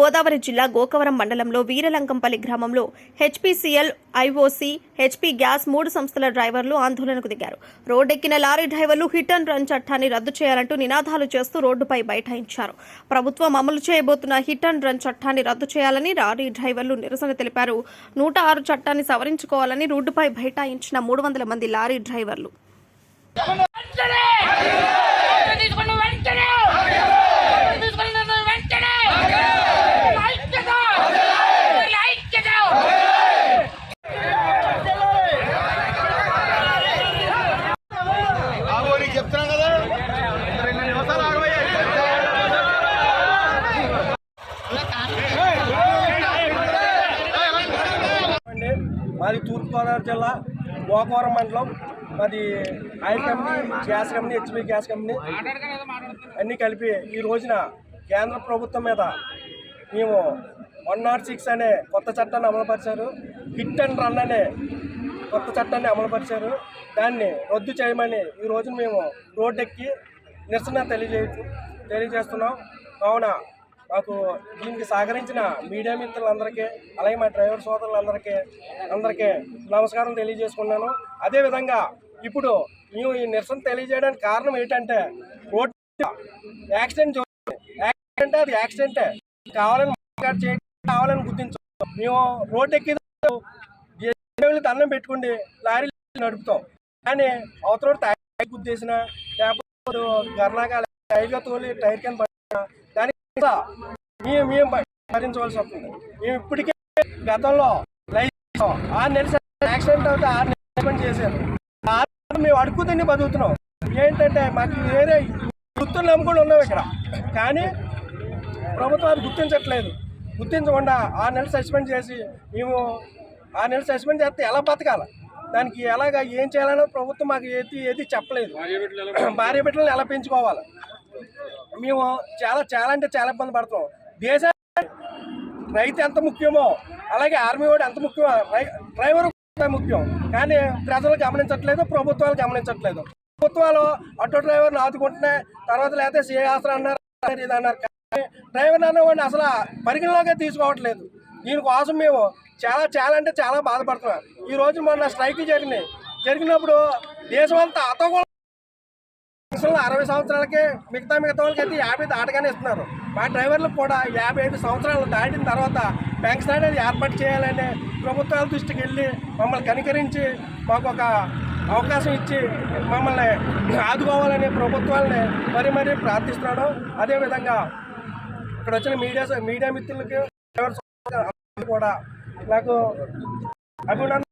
గోదావరి జిల్లా గోకవరం మండలంలో వీరలంకంపల్లి గ్రామంలో హెచ్పీసీఎల్ ఐఓసీ హెచ్పీ గ్యాస్ మూడు సంస్థల డ్రైవర్లు ఆందోళనకు దిగారు. రోడ్డెక్కిన లారీ డ్రైవర్లు హిట్ అండ్ రన్ చట్టాన్ని రద్దు చేయాలంటూ నినాదాలు చేస్తూ రోడ్డుపై బైఠాయించారు. ప్రభుత్వం అమలు చేయబోతున్న హిట్ అండ్ రన్ చట్టాన్ని రద్దు చేయాలని లారీ డ్రైవర్లు నిరసన తెలిపారు. నూట ఆరు చట్టాన్ని సవరించుకోవాలని రోడ్డుపై బైఠాయించిన మూడు వందల మంది లారీ డ్రైవర్లు వెంటనే తీసుకున్న వెంటనే తీసుకున్న వెంటనే ఐక్యత ఐక్యత ఆగో నీకు చెప్తున్నాం కదా రెండు నిమిషాలు ఆగబోయే అండి మాది తూర్పుగోదావరి జిల్లా గోకవరం మండలం మాది oil company gas company HP gas company అన్నీ కలిపి ఈ రోజున కేంద్ర ప్రభుత్వం మీద మేము వన్ నాట్ సిక్స్ అనే కొత్త చట్టాన్ని అమలుపరిచారు. హిట్ అండ్ రన్ అనే కొత్త చట్టాన్ని అమలుపరిచారు. దాన్ని రద్దు చేయమని ఈ రోజున మేము రోడ్డెక్కి నిరసన తెలియజే తెలియజేస్తున్నాం. కావున మాకు దీనికి సహకరించిన మీడియా మిత్రులందరికీ అలాగే మా డ్రైవర్ సోదరులందరికీ అందరికీ నమస్కారం తెలియజేసుకున్నాను. అదేవిధంగా ఇప్పుడు మేము ఈ నిరసన తెలియజేయడానికి కారణం ఏంటంటే రోడ్ యాక్సిడెంట్ యాక్సిడెంట్ అది యాక్సిడెంటే. కావాలని చేయడం కావాలని గుర్తించాం. మేము రోడ్ ఎక్కి దండం పెట్టుకుండి లారీ నడుపుతాం. కానీ అవతల టైర్ గుద్దేసిన లేకపోతే గర్ణాగా టైర్గా తోలి టైర్ కింద పడినా దానికి మేము మేము భరించవలసి వస్తుంది. మేము ఇప్పటికే గతంలో లైఫ్ ఆరు నెలలు యాక్సిడెంట్ అవుతే ఆరు నెలలు చేశారు. ఆరు మేము అడుగుతుండి బతుకుతున్నాం. ఏంటంటే మాకు వేరే గుర్తులు నమ్ముకొని ఉన్నాం ఇక్కడ. కానీ ప్రభుత్వం అది గుర్తించట్లేదు. గుర్తించకుండా ఆరు నెలలు సస్పెండ్ చేసి మేము ఆరు నెలలు సస్పెండ్ చేస్తే ఎలా బతకాలి? దానికి ఎలాగ ఏం చేయాలనో ప్రభుత్వం మాకు ఏది ఏది చెప్పలేదు. భార్య బిడ్డలను ఎలా పెంచుకోవాలి? మేము చాలా చాలా అంటే చాలా ఇబ్బంది పడుతున్నాం. దేశానికి రైతు ఎంత ముఖ్యమో అలాగే ఆర్మీ వాడు ఎంత ముఖ్యమో రై- డ్రైవర్ ముఖ్యం. కానీ ప్రజలు గమనించట్లేదు ప్రభుత్వాలు గమనించట్లేదు. ప్రభుత్వాలు ఆటో డ్రైవర్ని ఆదుకుంటున్నాయి తర్వాత లేకపోతే సీఏ ఆసరా అన్నారు ఇది అన్నారు. కానీ డ్రైవర్ అన్నవాడిని అసలు పరిగణలోకే తీసుకోవట్లేదు. దీనికోసం మేము చాలా చాలా అంటే చాలా బాధపడుతున్నాం. ఈ రోజు మొన్న స్ట్రైక్ జరిగినాయి. జరిగినప్పుడు దేశం అంతా అతగోళ రాష్ట్రంలో అరవై సంవత్సరాలకే మిగతా మిగతా వాళ్ళకి అయితే యాభై దాటగానే ఇస్తున్నారు. మా డ్రైవర్లకు కూడా యాభై ఐదు సంవత్సరాలు దాటిన తర్వాత పెన్షన్ అనేది ఏర్పాటు చేయాలని ప్రభుత్వాల దృష్టికి వెళ్ళి మమ్మల్ని కనికరించి మాకు ఒక అవకాశం ఇచ్చి మమ్మల్ని ఆదుకోవాలని ప్రభుత్వాలని మరీ మరీ ప్రార్థిస్తున్నాడు. అదేవిధంగా ఇక్కడ వచ్చిన మీడియా మీడియా మిత్రులకి కూడా నాకు అభినందన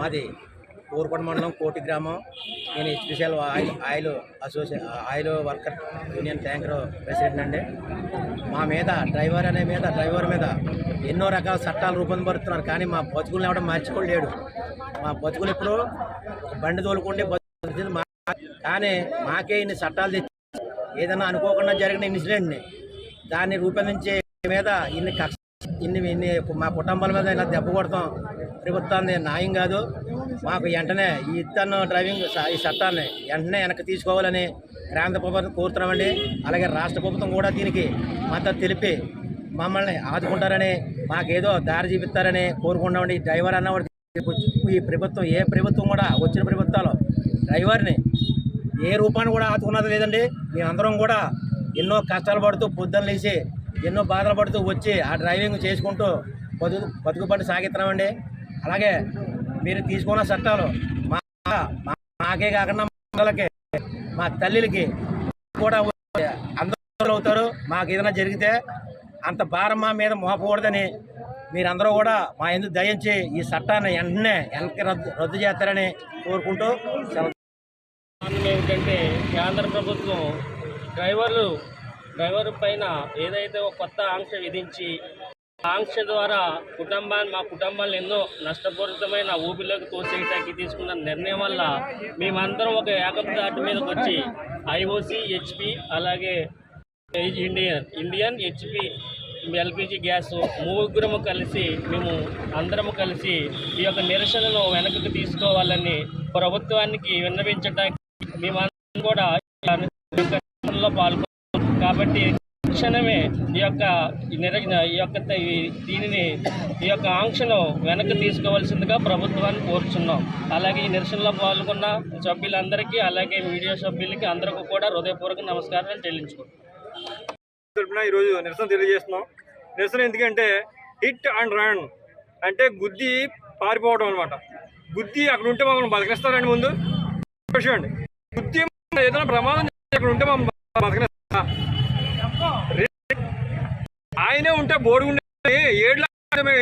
మాది ఊరుకొండ మండలం కోటి గ్రామం. నేను special oil oil అసోసియే oil worker union tanker president అండి. మా మీద డ్రైవర్ అనే మీద డ్రైవర్ మీద ఎన్నో రకాల చట్టాలు రూపొందబడుతున్నారు కానీ మా బతుకులు ఎవడం మార్చుకోలేడు మా బతుకులు ఇప్పుడు బండి తోలుకుంటే బతుకు మా కానీ మాకే ఇన్ని చట్టాలు తెచ్చి ఏదైనా అనుకోకుండా జరిగిన ఇన్సిడెంట్ని దాన్ని రూపొందించే మీద ఇన్ని కక్ష ఇన్ని ఇన్ని మా కుటుంబాల మీద ఇలా దెబ్బ కొడతాం. ప్రభుత్వాన్ని న్యాయం కాదు. మాకు వెంటనే ఈ ఇత్తను డ్రైవింగ్ ఈ చట్టాన్ని వెంటనే వెనక్కి తీసుకోవాలని కేంద్ర ప్రభుత్వం కోరుతున్నామండి. అలాగే రాష్ట్ర ప్రభుత్వం కూడా దీనికి మద్దతు తెలిపి మమ్మల్ని ఆదుకుంటారని మాకేదో దారి చూపిస్తారని కోరుకుంటామండి డ్రైవర్ అన్నవాడు ఈ ప్రభుత్వం ఏ ప్రభుత్వం కూడా వచ్చిన ప్రభుత్వాలు డ్రైవర్ని ఏ రూపాన్ని కూడా ఆదుకున్నది లేదండి. మేమందరం కూడా ఎన్నో కష్టాలు పడుతూ పొద్దున్న లేచి ఎన్నో బాధలు పడుతూ వచ్చి ఆ డ్రైవింగ్ చేసుకుంటూ బతుకు బతుకు సాగిస్తున్నామండి. అలాగే మీరు తీసుకున్న చట్టాలు. మా మాకే కాకుండా మా మా తల్లిలకి కూడా అందరూ అవుతారు. మాకు ఏదైనా జరిగితే అంత భారం మా మీద మోపకూడదని మీరందరూ కూడా మా ఎందుకు దయించి ఈ చట్టాన్ని వెంటనే వెనక్కి రద్దు రద్దు చేస్తారని కోరుకుంటూ ఏమిటంటే కేంద్ర ప్రభుత్వం డ్రైవర్లు డ్రైవర్ పైన ఏదైతే ఒక కొత్త ఆంక్ష విధించి ఆంక్ష ద్వారా కుటుంబాన్ని మా కుటుంబాన్ని ఎన్నో నష్టపూరితమైన ఊపిలోకి తోసేయటానికి తీసుకున్న నిర్ణయం వల్ల మేమందరం ఒక ఏకపు మీదకి వచ్చి ఐఓసి హెచ్పి అలాగే Indian Indian HP LPG gas ముగ్గురము కలిసి మేము అందరము కలిసి ఈ యొక్క నిరసనను వెనక్కి తీసుకోవాలని ప్రభుత్వానికి విన్నవించడానికి మేమందరం కూడా పాల్గొన్నాం. కాబట్టి తక్షణమే ఈ యొక్క ఈ ఈ యొక్క దీనిని ఈ యొక్క ఆంక్షను వెనక్కి తీసుకోవాల్సిందిగా ప్రభుత్వాన్ని కోరుచున్నాం. అలాగే ఈ నిరసనలో పాల్గొన్న సభ్యులందరికీ అలాగే మీడియా సభ్యులకి అందరికీ కూడా హృదయపూర్వక నమస్కారాలు చెల్లించుకుంటున్నాం తరపున ఈరోజు నిరసన తెలియజేస్తున్నాం. నిరసన ఎందుకంటే హిట్ అండ్ రన్ అంటే గుద్ది పారిపోవడం అనమాట గుద్ది అక్కడ ఉంటే మమ్మల్ని బతకనిస్తారండి ముందు. విషయం గుద్ది ఏదైనా ప్రమాదం అక్కడ ఉంటే మమ్మల్ని బతకనిస్తా ఆయనే ఉంటే బోర్డు ఉండే ఏడు లక్షలు మేము